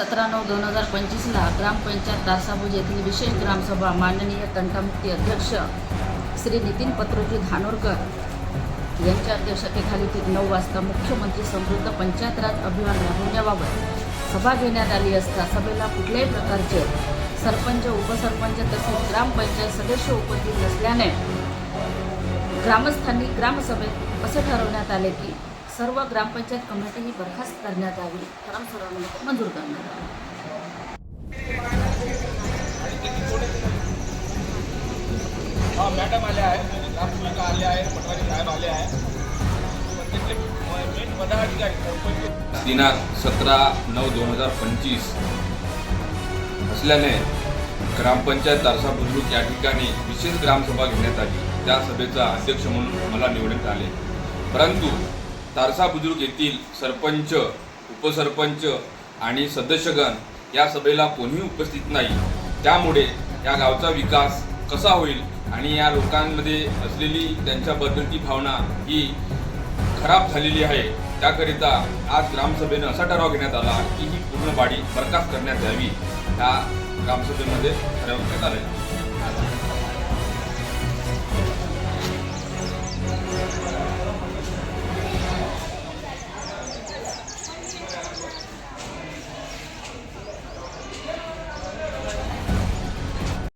सतरा नऊ दोन हजार पंचवीसला ग्रामपंचायत दासाबुज येथील विशेष ग्रामसभा माननीय तंटामुक्ती अध्यक्ष श्री नितीन पत्रोजी धानोरकर यांच्या अध्यक्षतेखाली ती नऊ वाजता मुख्यमंत्री समृद्ध पंचायत राज अभियान राबवण्याबाबत सभा घेण्यात आली असता सभेला कुठल्याही प्रकारचे सरपंच उपसरपंच तसेच ग्रामपंचायत सदस्य उपस्थित नसल्याने ग्रामस्थांनी ग्रामसभेत असे ठरवण्यात आले की सर्व ग्रामपंचायत कमिटी ही बरखास्त करण्यात यावी ग्रामसभामध्ये मंजूर करण्यात हा मॅडम आल्या आहेत ग्रामसेविका आल्या आहेत पटवारी साहेब आले सरपंच. दिनांक सतरा नऊ दोन हजार पंचवीस असल्याने ग्रामपंचायत दारसा बुद्रुक या ठिकाणी विशेष ग्रामसभा घेण्यात आली. त्या सभेचा अध्यक्ष म्हणून मला निवडण्यात आले. परंतु तारसा बुद्रुक येथील सरपंच उपसरपंच आणि सदस्यगण या सभेला कोणीही उपस्थित नाही. त्यामुळे या गावचा विकास कसा होईल आणि या लोकांमध्ये असलेली त्यांच्याबद्दलची भावना ही खराब झालेली आहे त्याकरिता आज ग्रामसभेनं असा ठराव घेण्यात आला की ही पूर्ण बाडी बरखास्त करण्यात यावी. ह्या ग्रामसभेमध्ये ठरवण्यात आले